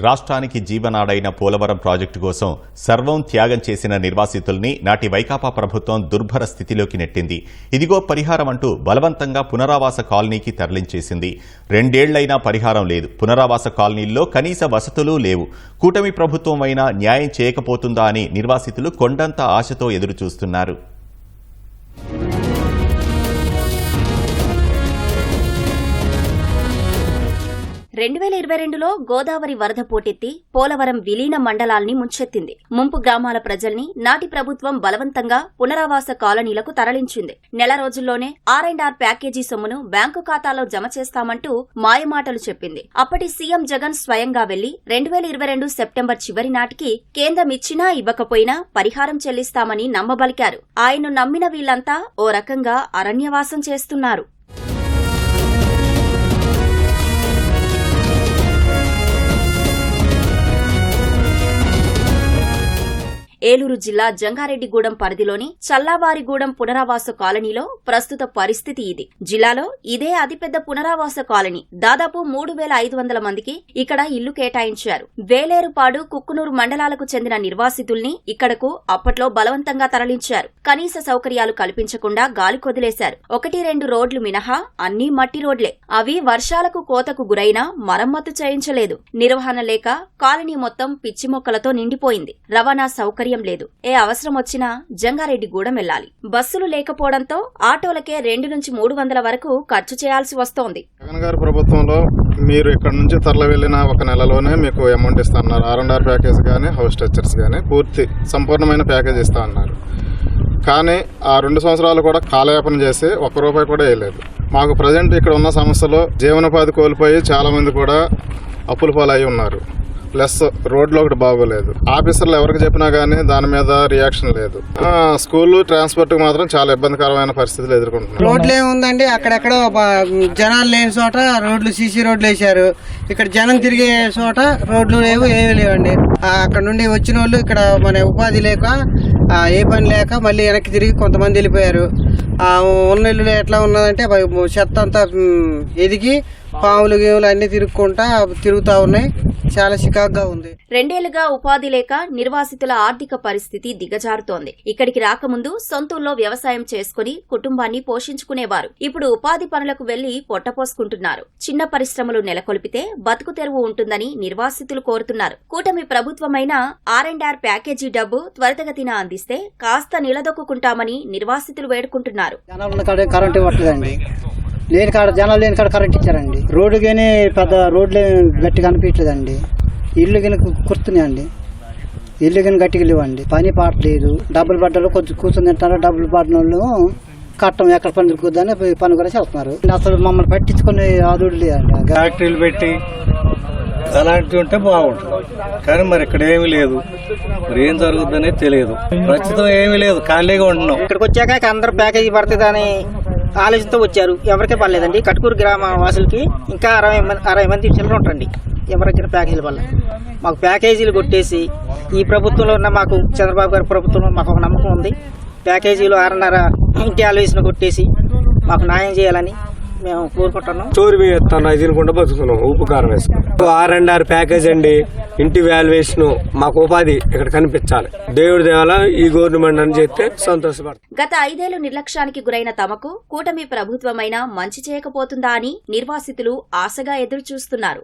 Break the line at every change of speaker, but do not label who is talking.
రాష్ట్రానికి జీవనాడైన పోలవరం ప్రాజెక్టు కోసం సర్వం త్యాగం చేసిన నిర్వాసితుల్ని నాటి వైకాపా ప్రభుత్వం దుర్భర స్థితిలోకి నెట్టింది. ఇదిగో పరిహారం అంటూ బలవంతంగా పునరావాస కాలనీకి తరలించేసింది. రెండేళ్ళైనా పరిహారం లేదు. పునరావాస కాలనీల్లో కనీస వసతులు లేవు. కూటమి ప్రభుత్వం అయినా న్యాయం చేయకపోతుందా అని నిర్వాసితులు కొండంత ఆశతో ఎదురుచూస్తున్నారు.
రెండు వేల ఇరవై రెండులో గోదావరి వరద పోటెత్తి పోలవరం విలీన మండలాల్ని ముంచెత్తింది. ముంపు గ్రామాల ప్రజల్ని నాటి ప్రభుత్వం బలవంతంగా పునరావాస కాలనీలకు తరలించింది. నెల రోజుల్లోనే ఆర్ అండ్ ఆర్ ప్యాకేజీ సొమ్మును బ్యాంకు ఖాతాలో జమ చేస్తామంటూ మాయమాటలు చెప్పింది. అప్పటి సీఎం జగన్ స్వయంగా వెళ్ళి రెండు వేల ఇరవై రెండు సెప్టెంబర్ చివరి నాటికి కేంద్రం ఇచ్చినా ఇవ్వకపోయినా పరిహారం చెల్లిస్తామని నమ్మబలికారు. ఆయన్ను నమ్మిన వీళ్ళంతా ఓ రకంగా అరణ్యవాసం చేస్తున్నారు. ఏలూరు జిల్లా జంగారెడ్డిగూడెం పరిధిలోని చల్లావారిగూడెం పునరావాస కాలనీలో ప్రస్తుత పరిస్థితి ఇది. జిల్లాలో ఇదే అతిపెద్ద పునరావాస కాలనీ. దాదాపు మూడు వేల ఐదు వందల మందికి ఇక్కడ ఇల్లు కేటాయించారు. వేలేరుపాడు కుక్కునూరు మండలాలకు చెందిన నిర్వాసితుల్ని ఇక్కడకు అప్పట్లో బలవంతంగా తరలించారు. కనీస సౌకర్యాలు కల్పించకుండా గాలి కొదిలేశారు. ఒకటి రెండు రోడ్లు మినహా అన్ని మట్టి రోడ్లే. అవి వర్షాలకు కోతకు గురైనా మరమ్మతు చేయించలేదు. నిర్వహణ లేక కాలనీ మొత్తం పిచ్చి మొక్కలతో నిండిపోయింది. రవాణా సౌకర్యం లేదు. ఏ అవసరం వచ్చినా జంగారెడ్డిగూడెం వెళ్ళాలి బస్సులు లేకపోవడంతో ఆటోలకే రెండు నుంచి మూడు వందల వరకు ఖర్చు చేయాల్సి వస్తోంది.
జగన్ గారి ప్రభుత్వంలో మీరు ఇక్కడ నుంచి తరలి వెళ్ళిన ఒక నెలలోనే మీకు అమౌంట్ ఇస్తా అన్నారు. ఆర్ అండ్ ఆర్ ప్యాకేజ్ కానీ హౌస్ స్ట్రక్చర్స్ కానీ పూర్తి సంపూర్ణమైన ప్యాకేజ్ ఇస్తా అన్నారు. కానీ ఆ రెండు సంవత్సరాలు కూడా కాలయాపన చేసి ఒక్క రూపాయి కూడా వేయలేదు. మాకు ప్రజెంట్ ఇక్కడ ఉన్న సమస్యలో జీవనోపాధి కోల్పోయి చాలామంది కూడా అప్పుల పాలయ్యి ఉన్నారు. ప్లస్ రోడ్లు ఒకటి బాగోలేదు. ఆఫీసర్లు ఎవరికి చెప్పినా కానీ దాని మీద రియాక్షన్ లేదు. స్కూల్ ట్రాన్స్పోర్ట్ మాత్రం చాలా ఇబ్బందికరమైన పరిస్థితులు ఎదుర్కొంటున్నారు
రోడ్లు ఏముందండి? అక్కడెక్కడ జనాలు లేని చోట రోడ్లు సీసీ రోడ్లు వేశారు. ఇక్కడ జనం తిరిగే చోట రోడ్లు లేవు ఏమీ లేవండి. అక్కడ నుండి వచ్చిన వాళ్ళు ఇక్కడ మన ఉపాధి లేక ఏ పని లేక మళ్ళీ వెనక్కి తిరిగి కొంతమంది వెళ్ళిపోయారు. ఉన్న ఇల్లు ఎట్లా ఉన్నదంటే చెత్త అంతా ఎదిగి పాములు గేములు అన్ని తిరుక్కుంటా తిరుగుతా ఉన్నాయి. చాలా చికాగ్గా ఉంది.
రెండేళ్ళుగా ఉపాధి లేక నిర్వాసితుల ఆర్థిక పరిస్థితి దిగజారుతోంది. ఇక్కడికి రాకముందు సొంతూల్లో వ్యవసాయం చేసుకుని కుటుంబాన్ని పోషించుకునేవారు. ఇప్పుడు ఉపాధి పనులకు వెళ్ళి పొట్టపోసుకుంటున్నారు. చిన్న పరిశ్రమలు నెలకొల్పితే బతుకు తెరువు ఉంటుందని నిర్వాసితులు కోరుతున్నారు. కూటమి ప్రభుత్వమైన ఆర్ అండ్ ఆర్ ప్యాకేజీ డబ్బు త్వరితగతిన అందిస్తే కాస్త నిలదొక్కుంటామని నిర్వాసితులు వేడుకుంటున్నారు.
లేని కాడ జనాలు లేని కాడ కరెంట్ ఇచ్చారండి. రోడ్డు కానీ పెద్ద రోడ్లు గట్టిగా అనిపించలేదండి. ఇల్లు కానీ కుర్తున్నాయండి. ఇల్లు కానీ గట్టిగా లేవండి. పని పాటలేదు డబ్బులు పడ్డలు కొంచెం కూర్చొని తింటారు. డబ్బులు పడిన వాళ్ళు కట్టం ఎక్కడ పని దొరుకుతుందని పని కూడా చేస్తున్నారు. అసలు మమ్మల్ని పట్టించుకునే ఆదుడు లేదండి
ఫ్యాక్టరీలు పెట్టి అలాంటివి ఉంటే బాగుంటుంది. కానీ మరి ఇక్కడ ఏమీ లేదు. మరి ఏం జరుగుతుందనే తెలియదు. ప్రస్తుతం ఏమీ లేదు. ఖాళీగా ఉంటున్నాం.
ఇక్కడికి వచ్చాక అందరు ప్యాకేజీ పడుతుందని ఆలోచనతో వచ్చారు. ఎవరికే పర్లేదండి. కట్కూరు గ్రామ వాసులకి ఇంకా అరవై మంది అరవై మంది చిల్లర ఉంటారండి. ఎవరికైనా ప్యాకేజీల వల్ల. మాకు ప్యాకేజీలు కొట్టేసి ఈ ప్రభుత్వంలో ఉన్న మాకు చంద్రబాబు గారి ప్రభుత్వంలో మాకు ఒక నమ్మకం ఉంది. ప్యాకేజీలు ఆరున్నర ఇంటి ఆలోచన కొట్టేసి మాకు న్యాయం చేయాలని మేము కోరుకుంటున్నాం
స్టోర్ వేస్తాను అది తినకుండా బతుకుతున్నాం. ఉప్పు కారం వేసుకుని. ఆర్ అండ్ ఆర్ ప్యాకేజ్ అండి. ఇంటి వాల్యుయేషన్ మాకు ఉపాధి ఇక్కడ కనిపించాలి. దేవుడి దేవాల ఈ గవర్నమెంట్ అని చెప్తే సంతోషపడతాం.
గత ఐదేళ్ళు నిర్లక్ష్యానికి గురైన తమకు కూటమి ప్రభుత్వమైనా మంచి చేయకపోతుందా అని నిర్వాసితులు ఆశగా ఎదురుచూస్తున్నారు.